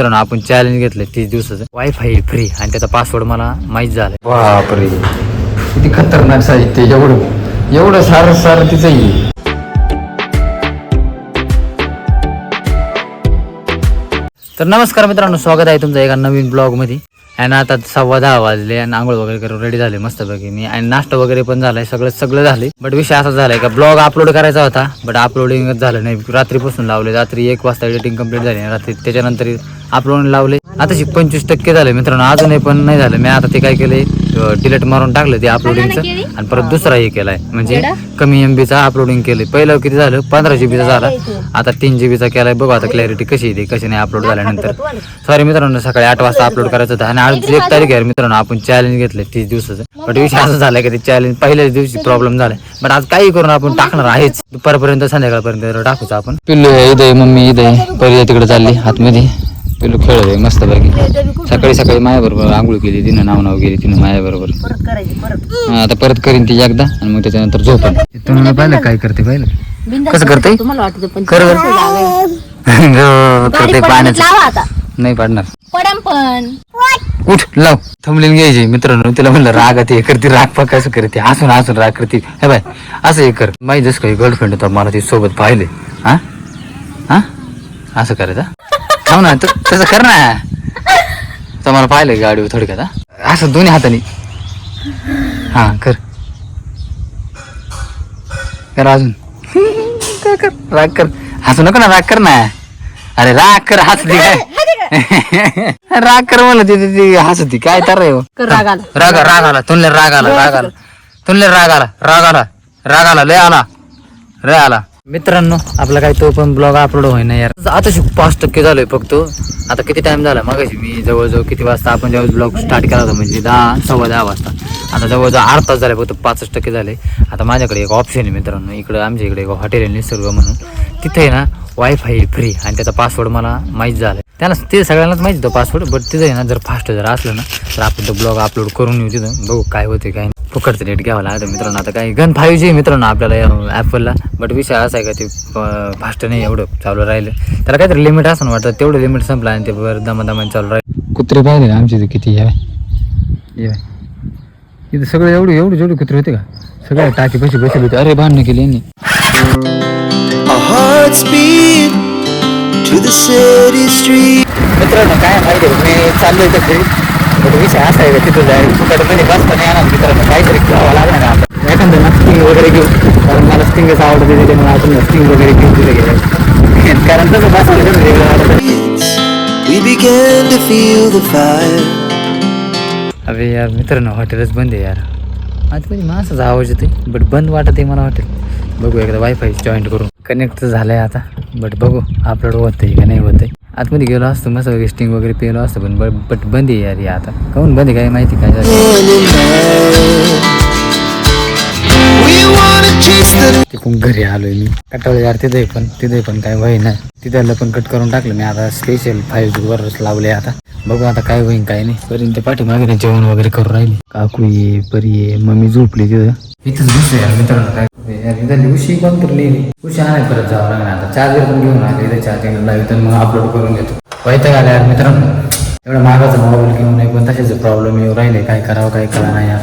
मित्रांनो आपण चॅलेंज घेतलं तीस दिवसाचं. वायफाय फ्री आणि त्याचा पासवर्ड मला माहीत झालाय. बापरे. किती खतरनाक साहित्य एवढं एवढं सारं सारं तिचं आहे. तर नमस्कार मित्रांनो स्वागत आहे तुमचं एका नवीन ब्लॉगमध्ये. आणि आता सव्वा दहा वाजले आणि आंघोळ वगैरे करून रेडी झाले मस्तपैकी मी. आणि नाश्ता वगैरे पण झालाय सगळं सगळं झाले बट विषय असा झालाय का ब्लॉग अपलोड करायचा होता बट अपलोडिंगच झालं नाही. रात्रीपासून लावले रात्री एक वाजता एडिटिंग कंप्लीट झाली रात्री त्याच्यानंतर अपलोड लावले. आता पंचवीस टक्के झाले मित्रांनो अजूनही पण नाही झालं. मी आता ते काय केले डिलीट मारून टाकलं ते अपलोडिंगचं आणि परत दुसरा हे केलाय. म्हणजे कमी एम बीचा अपलोडिंग केले पहिलं किती झालं? पंधरा जीबीचा झाला. आता तीन जीबीचा केलाय. बघू आता क्लॅरिटी कशी येते कशी नाही अपलोड झाल्यानंतर. सॉरी मित्रांनो सकाळी आठ वाजता अपलोड करायचं होतं आणि आज एक तारीख आहे मित्रांनो आपण चॅलेंज घेतलं तीस दिवसाचं. बट विषय असं झालाय की ते चॅलेंज पहिल्याच दिवशी प्रॉब्लेम झालाय. बट आज काही करून आपण टाकणार आहेच. दुपारपर्यंत संध्याकाळपर्यंत टाकूच आपण. पिल्लू इथे मम्मी इथे पहिले तिकडे चालली आतमध्ये. पिल्लू खेळत मस्त पैकी. सकाळी सकाळी मायाबरोबर आंघोळ केली तिनं नाव नाव गेली तिनं मायाबरोबर. परत करायची परत. हा, आता परत करीन ती एकदा आणि मग त्याच्यानंतर झोपण तुम्ही पाहिलं काय करते पाहिलं? कसं करते? तुम्हाला वाटतं पण आहे. हो, पाण्याचं. लावा आता. नाही पाडणार. पडम पण. उठ लाव. थंबलेन घ्यायची मित्रांनो तिला म्हणलं राग ते करते राग पा कसं करते हसून हसून राग करते. हे बाय असं हे कर. माहिती जसं काही गर्लफ्रेंड होता मला ती सोबत पाहिले. हा? हा? असं करायचं थांब ना तू तसं कर ना. तर मला पाहिलं गाडीवर थोडक्यात हा? असं दोन्ही हाताने. हा कर. कर अजून. कर कर. राग कर. हसू नको ना राग कर ना. अरे राग कर हसती काय? राग कर म्हणलं ती ती- ती हसती. काय तर रे हो? कर राग आला. राग राग आला. तुनले राग आला राग आला. तुनले राग आला. राग आला. राग आला. लय आला. रे आला. मित्रांनो आपला काय तो पण ब्लॉग अपलोड होईना यार. आता शिक पाच टक्के झालोय फक्त. आता किती टाइम झाला? मगाशी मी जवळजवळ किती वाजता आपण ज्यावेळेस ब्लॉग स्टार्ट केला होता म्हणजे दहा सव्वा दहा वाजता. आता जवळजवळ आठ तास झाले फक्त पाचच टक्के झाले. आता माझ्याकडे एक ऑप्शन आहे मित्रांनो. इकडं आमच्या इकडे एक हॉटेल आहे निसर्ग म्हणून. तिथे आहे ना वायफाय फ्री आणि त्याचा पासवर्ड मला माहीत झाला त्यांना ते सगळ्यांनाच माहिती होतं पासवर्ड बट तिथं आहे ना जर फास्ट जर असलं ना तर आपण तो ब्लॉग अपलोड करून येऊ तिथं बघू काय होते काय नाही. फुकटचं रेट घ्यावं लागतं मित्रांनो. आता काही गन फाईव्ह जी मित्रांनो आपल्याला ॲपलला बट विषय असा आहे का ते फास्ट नाही एवढं चालू राहिलं. त्याला काहीतरी लिमिट असं ना वाटतं तेवढं लिमिट संपलं आणि ते बरं दमा दमाने चालू राहील. कुत्रे पाहिले ना आमचे इथे किती या इथं सगळं एवढं एवढं जेवढे कुत्रे होते का? सगळे टाकी पैसे बसले होते. अरे भांडणं केली यांनी. To the city street. मित्रांनो काय माहिती आहे, मी चाललोय तर घरी. बट विषय असा आहे का तिथं जाईल फुकटमध्ये बसता नाही येणार मित्रांनो. काहीतरी खावं लागणार आहे आपण एखादं ना स्टिंग वगैरे घेऊ. कारण मला स्टिंगच आवडते त्याच्यामुळे आपण स्टिंग वगैरे घेऊन तिथे गेलं कारण तसं बसायला कसं वेगळं वाटतं. We began to feel the fire. अरे यार मित्रांनो हॉटेलच बंद आहे यार. आतमध्ये माणसाचा आवाज येते बट बंद वाटत आहे मला हॉटेल. बघू एकदा वायफाय जॉईंट करून. कनेक्ट झालंय आता. बट बघू अपलोड होत आहे का नाही होत आहे आतमध्ये गेलो असतो मस्त स्टिंग वगैरे पेलो असतं पण बट बंद आहे यार आता. काहून बंद आहे काय माहिती काय तिकडून घरी आलोय मी. कटाळ यार तिथे पण तिथे पण काय होई ना तिथं पण कट करून टाकलं मी आता स्पेशल फाईव्ह वरच लावले आता. बघू आता काय होईन काय नाही. पर्यंत पाठीमागे जेवण वगैरे करून राहिली. काकू ये परी ये मम्मी झोपली तिथं. इथंच बसलो यार मित्रांनो काय यार इथं उशी कोण तर लिहिली. उशी आणाय परत जावं लागणार आता. चार्जर पण घेऊन आले इथे चार्जिंग लावी तर मग अपलोड करून घेतो. वैताग आला यार मित्रांनो. एवढा मागाचा मोबाईल घेऊन नाही पण तसेच प्रॉब्लेम येऊ राहिले. काय करावं काय करा नाही यार.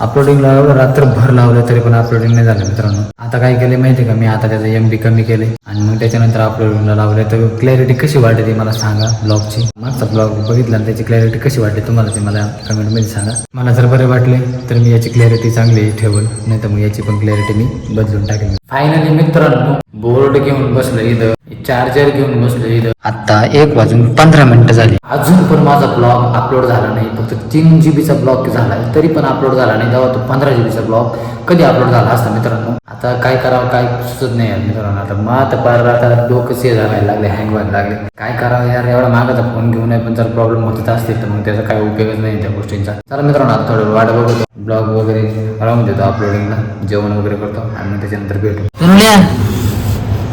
अपलोडिंग लावलं रात्रभर लावलं तरी पण अपलोडिंग नाही झालं मित्रांनो. आता काय केले माहिती का? मी आता त्याचं एम बी कमी केले आणि मग त्याच्यानंतर अपलोडिंगला लावले तर क्लॅरिटी कशी वाटते ती मला सांगा ब्लॉगची मागचा ब्लॉग बघितला आणि त्याची क्लॅरिटी कशी वाटते तुम्हाला ते मला कमेंटमध्ये सांगा. मला जर बरे वाटले तर मी याची क्लॅरिटी चांगली ठेवल. नाही तर मग याची पण क्लॅरिटी मी बदलून टाकेल फायनली मित्रांनो बोर्ड घेऊन बसलो इथं. चार्जर घेऊन बसलो इथं. आता एक वाजून पंधरा मिनिटं झाली. अजून पण माझा ब्लॉग अपलोड झाला नाही. फक्त तीन जीबीचा ब्लॉग झाला. तरी पण अपलोड झाला नाही. तेव्हा तो पंधरा जीबीचा ब्लॉग कधी अपलोड झाला असता मित्रांनो? आता काय करावं काय सुचत नाही यार मित्रांनो. आता मग आता पार आता डोकं से झालायला लागले हँग व्हायला लागले. काय करावं यार? एवढा मागाचा फोन घेऊन पण जर प्रॉब्लेम होतच असतील तर मग त्याचा काय उपयोगच नाही त्या गोष्टींचा. चला मित्रांनो आता थोडं वाट बघतो. ब्लॉग वगैरे राहून देतो अपलोडिंगला जेवण वगैरे करतो आणि त्याच्यानंतर भेटू.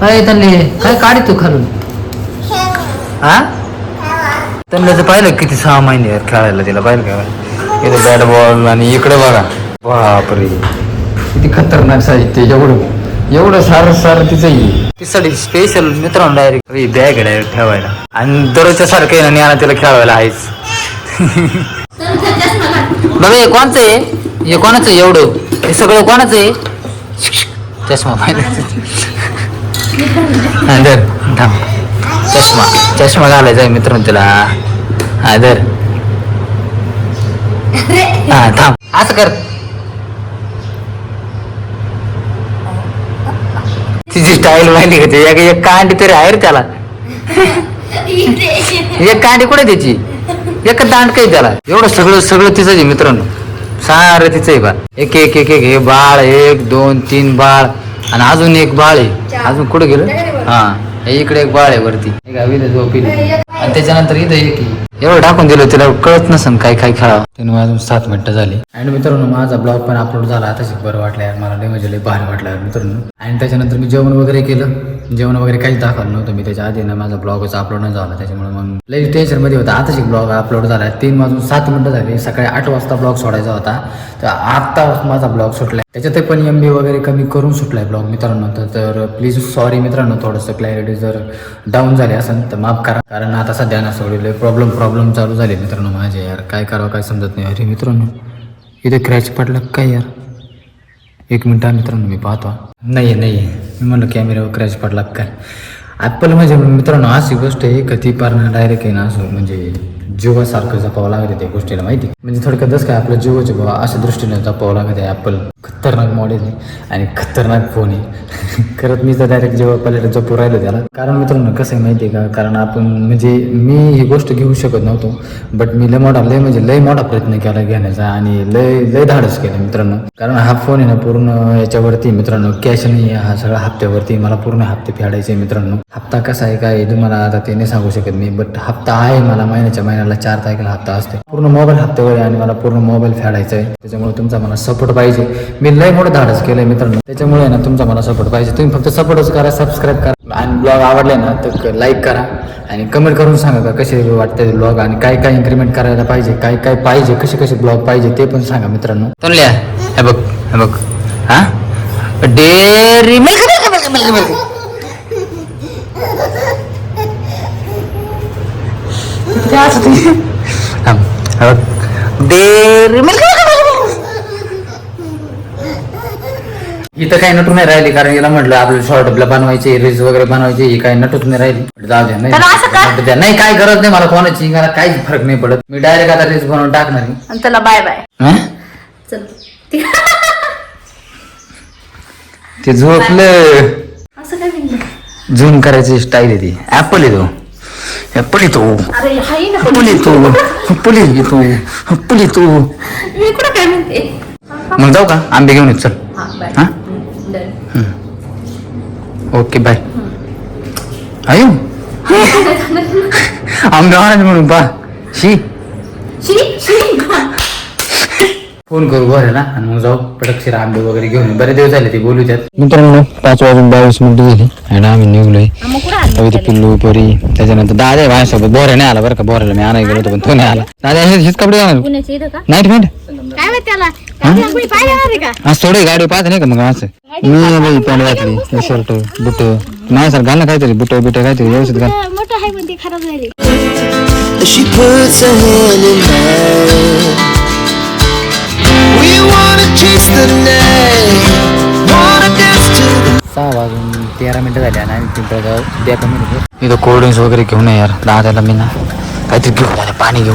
काय त्यांनी काय काढी तू खालून? हा त्यांना पाहिलं किती सहा महिने खेळायला तिला पाहिलं काय इथे बॅट बॉल आणि इकडे बघा. बापरे. किती खतरनाक साहित्य एवढं. एवढं सार सारं तिचं आहे तिसाठी स्पेशल मित्रांनो डायरेक्ट बॅग डायरेक्ट ठेवायला. आणि दररोजच्या सारखं येणं ना तिला खेळवायला आहेच. बाबा हे कोणचं आहे? हे कोणाचं आहे एवढं? हे सगळं कोणाचं आहे? चष्मा पाहिजे हा, धर थांब. चष्मा चष्मा घालायचा आहे मित्रांनो तुला. हा धर. हा थांब. असं कर. तिची स्टाईल माहिती का ती एक एक कांडी तरी आहे रे त्याला. एक कांडी कुठे त्याची एक दांड काही त्याला. एवढं सगळं सगळं तिचं आहे मित्रांनो. सारं तिचं आहे बा. एक एक एक एक हे बाळ एक दोन तीन बाळ. आणि अजून एक बाळ आहे. अजून कुठे गेलं? हा इकडे एक बाळ आहे वरती. झोपीली आणि त्याच्यानंतर इथं एक. एवढं टाकून दिलं तिला कळत नसन काय काय खेळावं. त्यांनी अजून सात मिनिटं झाली. आणि मित्रांनो माझा ब्लॉग पण अपलोड झाला. आता बरं वाटलं यार. मला लय म्हणजे लय भारी वाटलं यार मित्रांनो. आणि त्याच्यानंतर मी जेवण वगैरे केलं. जेवण वगैरे काहीच दाखवलं नव्हतं मी. त्याच्या आधी ना माझा ब्लॉगच अपलोड नाही झाला. त्याच्यामुळे मग लई टेन्शनमध्ये होता. आताच ब्लॉग अपलोड झाला. तीन वाजून सात मिनिटं झाली. सकाळी आठ वाजता ब्लॉग सोडायचा होता. तर आत्ता माझा ब्लॉग सुटला त्याच्यात पण एम बी वगैरे कमी करून सुटलाय ब्लॉग मित्रांनो. तर- प्लीज सॉरी मित्रांनो. थोडंसं क्लॅरिटी जर डाऊन झाली असेल तर माफ करा. कारण आता सध्या ना सोडले प्रॉब्लेम प्रॉब्लेम चालू झाले मित्रांनो माझे यार. काय करावं काय समजा समजत नाही हो अरे मित्रांनो. इथे क्रॅच पडला काय यार? एक मिनटं मित्रांनो मी पाहतो नाही नाही. मी म्हणलं कॅमेऱ्यावर क्रॅच पडला काय? ॲपल म्हणजे मित्रांनो अशी गोष्ट आहे का ती पार डायरेक्ट आहे ना असं म्हणजे जीवासारखं जपावं लागते त्या गोष्टीला माहिती म्हणजे थोडक्यात काय आपलं जीवाचे बाबा अशा दृष्टीने जपावं लागत आहे ॲपल खतरनाक मॉडेल आहे आणि खतरनाक फोन आहे. खरंच मी तर डायरेक्ट जेव्हा पहिले जपू राहिलो त्याला. कारण मित्रांनो कसं आहे माहिती आहे का? कारण आपण म्हणजे मी ही गोष्ट घेऊ शकत नव्हतो बट मी लय मोठा लय म्हणजे लय मोठा प्रयत्न केला घेण्याचा आणि लय लय धाडस केलं मित्रांनो. कारण हा फोन आहे ना पूर्ण याच्यावरती मित्रांनो कॅश नाही आहे हा सगळा हप्त्यावरती मला पूर्ण हप्ते फेडायचे मित्रांनो. हप्ता कसा आहे काय तुम्हाला आता ते नाही सांगू शकत मी बट हप्ता आहे मला महिन्याच्या महिन्याला चार तारखेला हप्ता असते पूर्ण मोबाईल हप्त्यावर आहे आणि मला पूर्ण मोबाईल फेडायचा आहे. त्याच्यामुळे तुमचा मला सपोर्ट पाहिजे. मी लय मोठं धाडस केलंय मित्रांनो. त्याच्यामुळे ना तुमचा मला सपोर्ट पाहिजे. तुम्ही फक्त सपोर्टच करा सबस्क्राईब करा. आणि ब्लॉग आवडले ना तर लाईक करा. आणि कमेंट करून सांगा का कसे वाटते ब्लॉग आणि काय काय इन्क्रीमेंट करायला पाहिजे काय काय पाहिजे कसे कसे ब्लॉग पाहिजे ते पण सांगा मित्रांनो. तोंडल्या हे बघ हे बघ. हा? Dairy milk. Dairy milk. इथं काही नटून नाही राहिली कारण याला म्हटलं आपलं शॉर्ट बनवायचे रील्स वगैरे बनवायचे ही काही नटूच नाही राहिली. म्हटलं जाऊ द्या नाही त्याला असं का? नटू द्या. नाही काय गरज नाही मला कोणाची मला काहीच फरक नाही पडत. मी डायरेक्ट आता रील्स बनवून टाकणार आहे. आणि चला बाय बाय हं? चल. ते झोपलं. असं काय म्हणलं? झूम करायची स्टाईल आहे ती. ऍपल येतो ऍपल येतो अरे हाय ना. ऍपल येतो ऍपल येतो ऍपल येतो मी कुठं काय म्हणते? मग जाऊ का? आंबे घेऊन येत चल. हा बाय हा? ओके बाय अयो आंबे आणायचे म्हणून पा शी शी शी फोन करू बरं ना आणि मग जाऊ पटकशीर आंबे वगैरे घेऊन. बरेच दिवस झाले ते बोलू त्यात मित्रांनो पाच वाजून बावीस मिनिटं झाली आणि आम्ही निघलोय अगदी पिल्लू परी त्याच्यानंतर दादा आहे माझ्यासोबत बोरे नाही आला बरं का बोऱ्याला मी आणायला गेलो होतो पण तो नाही आला दादा हे हेच कपडे घालणार नाईट पॅन्ट काय माहीत त्याला? त्याला कोणी पाहिजे नाही का? आज थोडे गाडी पाहत नाही का मग असं मी बाई पॅन्ट घातली शर्ट बुट माझ्यासारखं घाल ना काहीतरी बुट बिट काहीतरी व्यवस्थित घाल. मोठं आहे पण ते खराब झाली. She puts her hand in mine. We wanna chase the night, wanna dance to the सहा वाजून तेरा मिनिटं झाली आणि आम्ही पिंपळगाव द्या कमी इथं कोल्ड ड्रिंक्स वगैरे घेऊन ये यार. दादाला मी ना. काहीतरी घेऊ पाणी घेऊ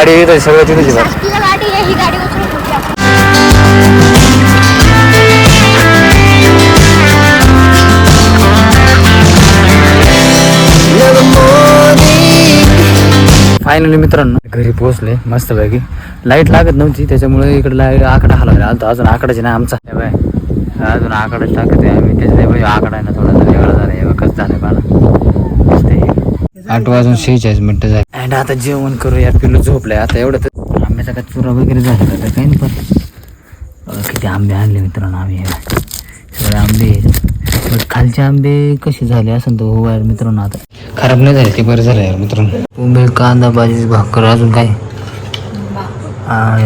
गाडी इथं सगळं तिथेच आहे तुझ्या गाडी आहे ही गाडी उचलून आपण. फायनली मित्रांनो घरी पोहोचले मस्त पैकी लाइट लागत नव्हती त्याच्यामुळे इकडे लाइट आकडा हलवला आलतो अजून आकडाचे ना आमचा. हे बाय अजून आकडाच टाकत आहे आम्ही. त्याच्या आकडा आहे ना थोडासा वेगळा झाला. आहे कसं झालं मला. आठ वाजून शेहेचाळीस मिनिटं झाली. अँड आता जेवण करूया पिल्लू झोपलाय. आता एवढं तर आंब्याचा काय चुरा वगैरे झाला का काही नाही पण. किती आंबे आणले मित्रांनो आम्ही. हे. सगळे आंबे. खालचे आंबे कसे झाले असं तो हो यार मित्रांनो आता. खराब नाही झाले ते बरं झालं यार मित्रांनो. पोंबे कांदा भाजी भाकर अजून काय? हा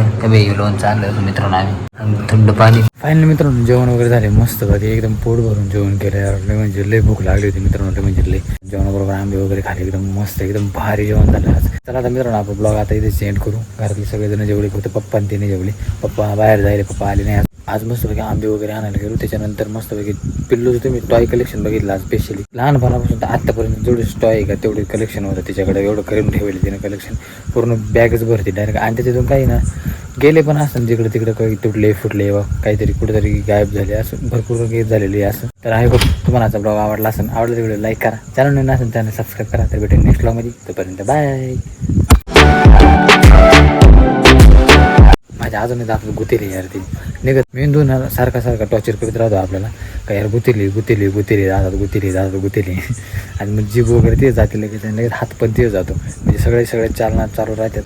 लोणचं आणलं मित्रांनो आम्ही. थंड पाणी. फायनली मित्रांनो जेवण वगैरे झाले. मस्त कधी एकदम पोट भरून जेवण केलं. यार लय म्हणजे लय भूक लागली होती मित्रांनो लय म्हणजे लय. जेवणाबरोबर आंबे वगैरे खाले एकदम मस्त एकदम भारी जेवण झालं आज. चला आता मित्रांनो आपण ब्लॉग आता इथे सेंड करू. घरातले सगळेजण जेवले फक्त पप्पा आणि तिने जेवले. पप्पा बाहेर जायले पप्पा आले नाही आज. मस्तपैकी आंबे वगैरे आणायला गेलो. त्याच्यानंतर मस्तपैकी पिल्लूचं तुम्ही टॉय कलेक्शन बघितलं आज स्पेशली लहानपणापासून तर आत्तापर्यंत जेवढे टॉय का तेवढे कलेक्शन होतं. त्याच्याकडे एवढं करून ठेवले तिने कलेक्शन पूर्ण बॅगच भरते डायरेक्ट आणि त्याच्यातून काही ना गेले पण असं जिकडे तिकडे काही तुटले फुटले व काहीतरी कुठेतरी गायब झाले असं भरपूर गेट झालेली असं. तर आहे बघ तुम्हाला आजचा ब्लॉग आवडला असेल आवडला तिकडे लाईक करा. चॅनल नाही असेल चॅनल सबस्क्राईब करा. तर भेटेल नेक्स्ट ब्लॉगमध्ये तोपर्यंत बाय माझ्या अजून आपलं गुतेली यार ती. निघत मेंदू ना सारखा सारखा टॉर्चर करत राहतो आपल्याला. का यार गुतेली गुतेली गुतेली जातात गुतेली जातात गुतेली. आणि मग जीभ वगैरे ते जाते लगेच लगेच हात पण ते जातो. म्हणजे सगळे सगळे चालना चालू राहतात.